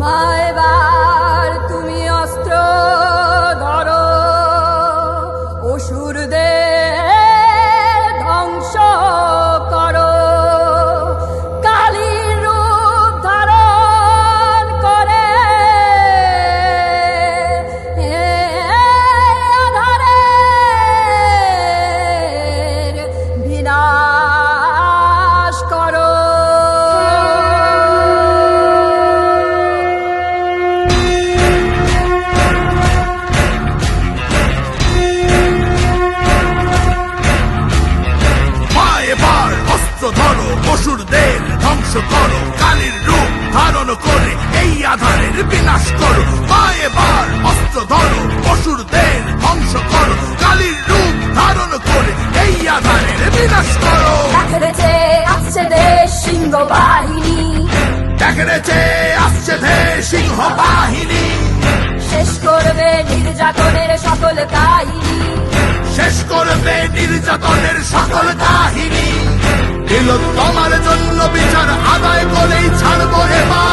মা অসুরদের ধ্বংস করো। কালীর রূপ ধারণ করে এই আধারের বিনাশ করো। মা এবার অস্ত্র ধরো অসুরদের ধ্বংস করো। কালীর রূপ ধারণ করে এই আধারের বিনাশ করো। দেখেছে আসছে দেশ সিংহ বাহিনী দেখে আসছে ধে সিংহ বাহিনী শেষ করবে নির্যাতনের সকল কাহিনী। শেষ করবে নির্যাতনের সকল কাহিনী। দিল তোমার জন্য বিচার, আদায় করেই ছাড়বো এবার।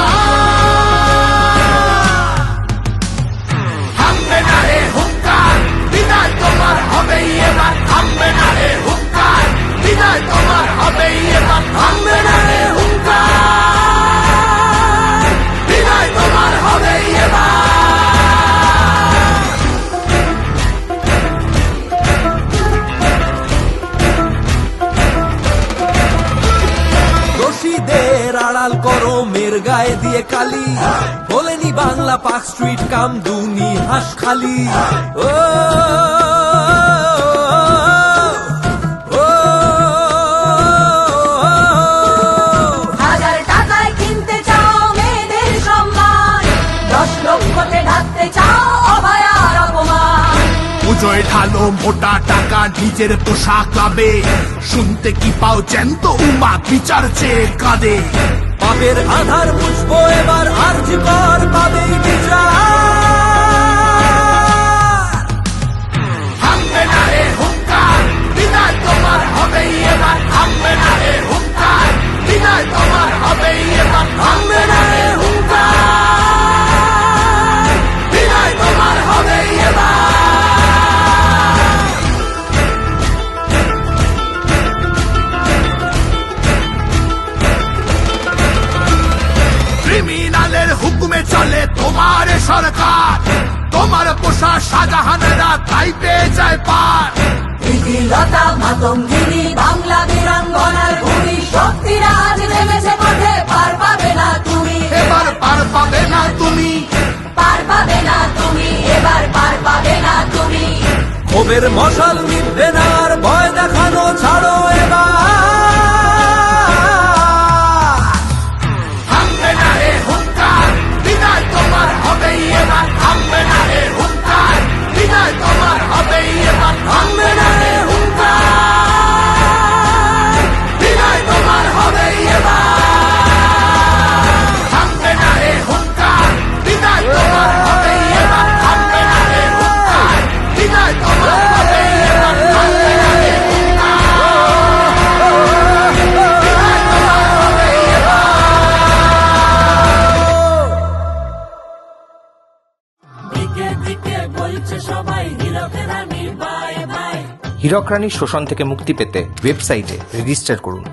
থামবে না রে হুঙ্কার, বিদায় তোমার হবেই এবার। থামবে না রে হুঙ্কার, বিদায় তোমার হবেই এবার। থামবে আড়াল করো মের গায়ে দিয়ে কালি। বলেনি বাংলা পার্ক স্ট্রিট কাম দুনি হাস খালি। ও ও, হাজার টাকায় কিনতে চাও মেয়েদের সম্মান। দশ লক্ষতে ঢাকতে চাও অভয়ার অপমান। পুজোয় ঢালো মোটা টাকা নিজের পোশাক লাবে। শুনতে কি পাও জ্যান্ত উমা বিচার চেয়ে কাঁদে। পাপের আধার বুঝব এবার আর জীবন পাবেই বিচার হুকুমে চলে তোমার সরকার? তোমার পোষা শাহজাহানেরা তাই পেয়ে যায় পার। লতা মাতঙ্গিনী বাংলা বীরাঙ্গনার ভূমি শক্তিরাজ নেমেছে পথে পার পাবে না তুমি। এবার পার পাবে না তুমি। পার পাবে না তুমি এবার পার পাবে না তুমি। ক্ষোভের মশাল নিভবে না আর হীরক রানীর শোষণ থেকে মুক্তি পেতে ওয়েবসাইটে রেজিস্টার করুন।